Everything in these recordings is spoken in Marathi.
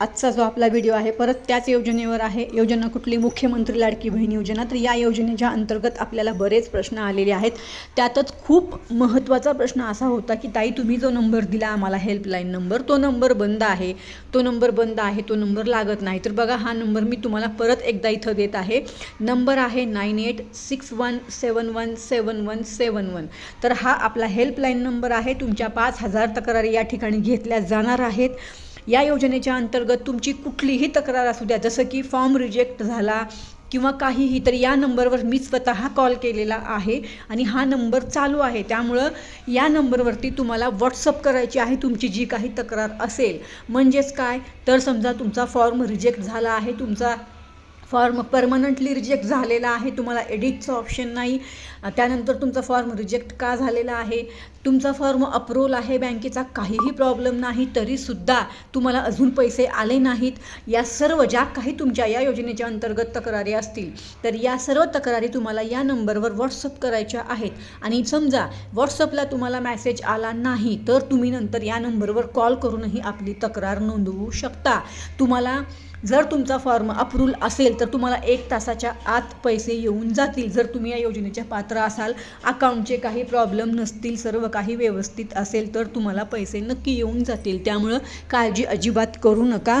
आजचा जो आपला व्हिडिओ आहे परत त्याच योजनेवर आहे. योजना कुठली? मुख्यमंत्री लाडकी बहीण योजना. तर या योजनेच्या अंतर्गत आपल्याला बरेच प्रश्न आलेले आहेत. त्यातच खूप महत्त्वाचा प्रश्न असा होता की ताई तुम्ही जो नंबर दिला आम्हाला हेल्पलाईन नंबर तो नंबर बंद आहे. तो नंबर बंद आहे तो नंबर लागत नाही. तर बघा हा नंबर मी तुम्हाला परत एकदा इथं देत आहे. नंबर आहे nine eight six one seven one seven one seven one. तर हा आपला हेल्पलाईन नंबर आहे. तुमच्या पाच हजार तक्रारी या ठिकाणी घेतल्या जाणार आहेत. या योजनेच्या अंतर्गत तुमची कुठलीही तक्रार असू द्या जसं की फॉर्म रिजेक्ट झाला किंवा काहीही तर या नंबरवर मी स्वतः कॉल केलेला आहे आणि हा नंबर चालू आहे. त्यामुळं या नंबरवरती तुम्हाला व्हॉट्सअप करायची आहे तुमची जी काही तक्रार असेल. म्हणजेच काय? तर समजा तुमचा फॉर्म रिजेक्ट झाला आहे तुमचा फॉर्म परमनंटली रिजेक्ट झालेला आहे. तुम्हाला एडिटचं ऑप्शन नाही. त्यानंतर तुमचा फॉर्म रिजेक्ट का झालेला आहे? तुमचा फॉर्म अप्रूव्हल आहे बँकेचा. काहीही प्रॉब्लेम नाही तरीसुद्धा तुम्हाला अजून पैसे आले नाहीत. या सर्व ज्या काही तुमच्या या योजनेच्या अंतर्गत तक्रारी असतील तर या सर्व तक्रारी तुम्हाला या नंबरवर व्हॉट्सअप करायच्या आहेत. आणि समजा व्हॉट्सअपला तुम्हाला मेसेज आला नाही तर तुम्ही नंतर या नंबरवर कॉल करूनही आपली तक्रार नोंदवू शकता. तुम्हाला जर तुमचा फॉर्म अप्रूव्हल असेल तर तुम्हाला एक तासाच्या आत पैसे येऊन जातील. जर तुम्ही या योजनेच्या पात्र असाल अकाउंटचे काही प्रॉब्लेम नसतील सर्व काही व्यवस्थित असेल तर तुम्हाला पैसे नक्की येऊन जातील. त्यामुळं काळजी अजिबात करू नका.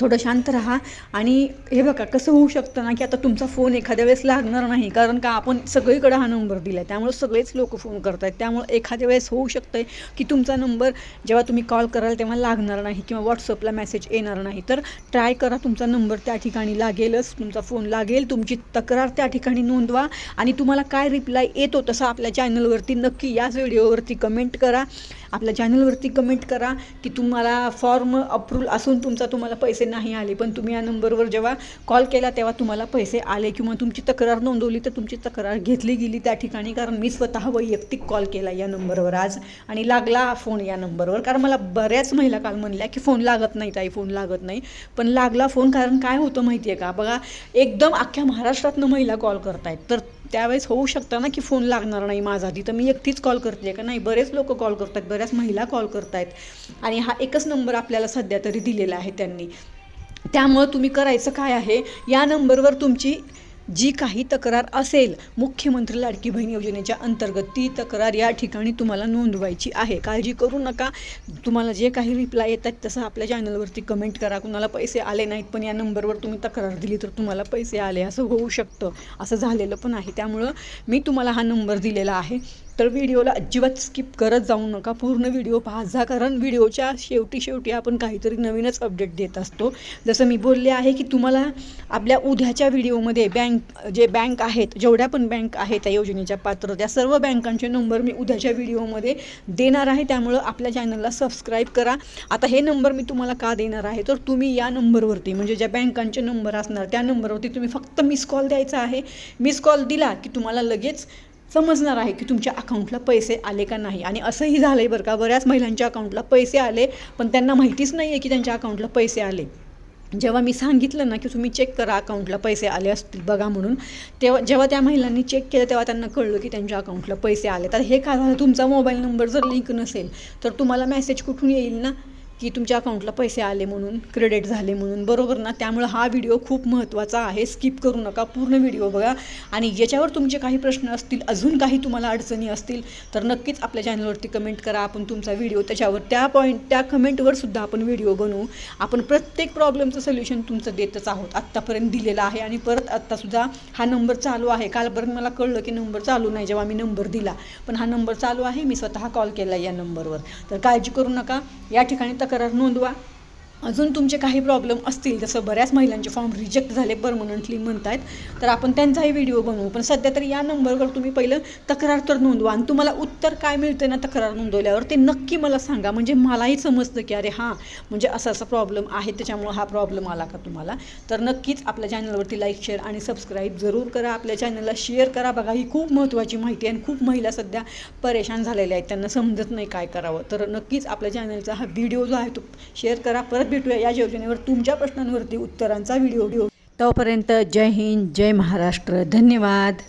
थोडं शांत राहा. आणि हे बघा कसं होऊ शकतं ना की आता तुमचा फोन एखाद्या वेळेस लागणार नाही कारण का आपण सगळीकडे हा नंबर दिला आहे त्यामुळे सगळेच लोक फोन करत आहेत त्यामुळे एखाद्या वेळेस होऊ शकतं आहे की तुमचा नंबर जेव्हा तुम्ही कॉल कराल तेव्हा लागणार नाही किंवा व्हॉट्सअपला मेसेज येणार नाही. तर ट्राय करा तुमचा नंबर त्या ठिकाणी लागेलच तुमचा फोन लागेल तुमची तक्रार त्या ठिकाणी नोंदवा आणि तुम्हाला काय रिप्लाय येतो तसं आपल्या चॅनलवरती नक्की याच व्हिडिओवरती कमेंट करा. आपल्या चॅनलवरती कमेंट करा की तुम्हाला फॉर्म अप्रूव्हल असून तुमचा तुम्हाला पैसे नाही आले. पण तुम्ही या नंबरवर जेव्हा कॉल केला तेव्हा तुम्हाला पैसे आले किंवा तुमची तक्रार नोंदवली तर तुमची तक्रार घेतली गेली त्या ठिकाणी. कारण मी स्वतः वैयक्तिक कॉल केला या नंबरवर आज आणि लागला फोन या नंबरवर कारण मला बऱ्याच महिला काल म्हणल्या की फोन लागत नाही ताई फोन लागत नाही. पण लागला फोन कारण काय होतं माहिती आहे का? बघा एकदम अख्ख्या महाराष्ट्रातनं महिला कॉल करतायत. तर त्यावेळेस होऊ शकतं ना की फोन लागणार नाही माझा. आधी तर मी एकटीच कॉल करते का? नाही बरेच लोक कॉल करत आहेत बऱ्याच महिला कॉल करत आहेत आणि हा एकच नंबर आपल्याला सध्या तरी दिलेला आहे त्यांनी. त्यामुळं तुम्ही करायचं काय आहे? या नंबरवर तुमची जी काही तक्रार असेल मुख्यमंत्री लाडकी बहीण योजनेच्या अंतर्गत ती तक्रार या ठिकाणी तुम्हाला नोंदवायची आहे. काळजी करू नका. तुम्हाला जे काही रिप्लाय येतात तसं आपल्या चॅनलवरती कमेंट करा. कुणाला पैसे आले नाहीत पण या नंबरवर तुम्ही तक्रार दिली तर तुम्हाला पैसे आले. असं होऊ शकतं. असं झालेलं पण आहे. त्यामुळं मी तुम्हाला हा नंबर दिलेला आहे. तर व्हिडिओला अजिबात स्किप करत जाऊ नका. पूर्ण व्हिडिओ पाहत जा कारण व्हिडिओच्या शेवटी शेवटी आपण काहीतरी नवीनच अपडेट देत असतो. जसं मी बोलले आहे की तुम्हाला आपल्या उद्याच्या व्हिडिओमध्ये बँक जे बँक आहेत जेवढ्या पण बँक आहेत त्या योजनेच्या पात्र त्या सर्व बँकांचे नंबर मी उद्याच्या व्हिडिओमध्ये देणार आहे. त्यामुळं आपल्या चॅनलला सबस्क्राईब करा. आता हे नंबर मी तुम्हाला का देणार आहे? तर तुम्ही या नंबरवरती म्हणजे ज्या बँकांचे नंबर असणार त्या नंबरवरती तुम्ही फक्त मिस कॉल द्यायचा आहे. मिस कॉल दिला की तुम्हाला लगेच समजणार आहे की तुमच्या अकाउंटला पैसे आले का नाही. आणि असंही झालं आहे बरं का बऱ्याच महिलांच्या अकाउंटला पैसे आले पण त्यांना माहितीच नाही आहे की त्यांच्या अकाउंटला पैसे आले. जेव्हा मी सांगितलं ना की तुम्ही चेक करा अकाउंटला पैसे आले असतील बघा म्हणून तेव्हा जेव्हा त्या महिलांनी चेक केलं तेव्हा त्यांना कळलं की त्यांच्या अकाउंटला पैसे आले तर हे का झालं? तुमचा मोबाईल नंबर जर लिंक नसेल तर तुम्हाला मेसेज कुठून येईल ना? की तुमच्या अकाउंटला पैसे आले म्हणून क्रेडिट झाले म्हणून. बरोबर ना? त्यामुळं हा व्हिडिओ खूप महत्त्वाचा आहे. स्किप करू नका. पूर्ण व्हिडिओ बघा. आणि याच्यावर तुमचे काही प्रश्न असतील अजून काही तुम्हाला अडचणी असतील तर नक्कीच आपल्या चॅनलवरती कमेंट करा. आपण तुमचा व्हिडिओ त्याच्यावर त्या पॉईंट त्या कमेंटवर सुद्धा आपण व्हिडिओ बनवू. आपण प्रत्येक प्रॉब्लेमचं सोल्युशन तुमचं देतच आहोत. आत्तापर्यंत दिलेलं आहे आणि परत आत्तासुद्धा हा नंबर चालू आहे. कालपर्यंत मला कळलं की नंबर चालू नाही जेव्हा मी नंबर दिला. पण हा नंबर चालू आहे. मी स्वतः कॉल केला या नंबरवर तर काळजी करू नका. या ठिकाणी तक्रार नोंदवा अजून तुमचे काही प्रॉब्लेम असतील जसं बऱ्याच महिलांचे फॉर्म रिजेक्ट झाले परमनंटली म्हणतायत. तर आपण त्यांचाही व्हिडिओ बनवू. पण सध्या तरी या नंबरवर तुम्ही पहिलं तक्रार तर नोंदवा. आणि तुम्हाला उत्तर काय मिळतं ना तक्रार नोंदवल्यावर ते नक्की मला सांगा. म्हणजे मलाही समजतं की अरे हां म्हणजे असा असा प्रॉब्लेम आहे त्याच्यामुळं हा प्रॉब्लेम आला का तुम्हाला? तर नक्कीच आपल्या चॅनलवरती लाईक शेअर आणि सबस्क्राईब जरूर करा. आपल्या चॅनलला शेअर करा. बघा ही खूप महत्त्वाची माहिती आहे आणि खूप महिला सध्या परेशान झालेल्या आहेत. त्यांना समजत नाही काय करावं. तर नक्कीच आपल्या चॅनलचा हा व्हिडिओ जो आहे तो शेअर करा. परत भेटूया या योजनेवर तुमच्या प्रश्नांवरती उत्तरांचा व्हिडिओ. तोपर्यंत जय हिंद जय महाराष्ट्र. धन्यवाद.